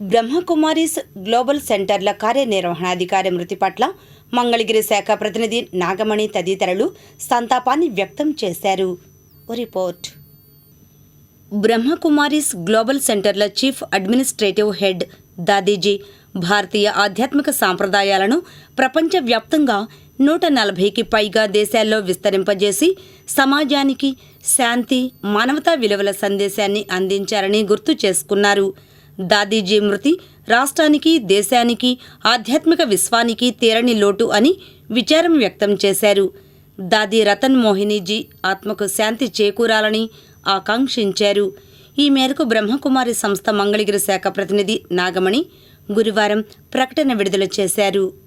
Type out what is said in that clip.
Brahma Kumaris global సెంటర్ల కార్యనిర్వహణాధికారి మృతి పట్ల మంగళగిరి శాఖ ప్రతినిధి నాగమణి తదితరులు సంతాపాన్ని వ్యక్తం చేశారు. రిపోర్ట్. బ్రహ్మకుమారీస్ గ్లోబల్ సెంటర్ల చీఫ్ అడ్మినిస్ట్రేటివ్ హెడ్ దాదీజీ భారతీయ ఆధ్యాత్మిక సాంప్రదాయాలను ప్రపంచవ్యాప్తంగా నూట నలభైకి పైగా దేశాల్లో విస్తరింపజేసి సమాజానికి శాంతి మానవతా విలువల సందేశాన్ని అందించారని గుర్తు చేసుకున్నారు. దాదీజీ మృతి రాష్ట్రానికి దేశానికి ఆధ్యాత్మిక విశ్వానికి తీరని లోటు అని విచారం వ్యక్తం చేశారు. దాది రతన్ మోహినీజీ ఆత్మకు శాంతి చేకూరాలని ఆకాంక్షించారు. ఈ మేరకు బ్రహ్మకుమారి సంస్థ మంగళగిరి శాఖ ప్రతినిధి నాగమణి గురువారం ప్రకటన విడుదల చేశారు.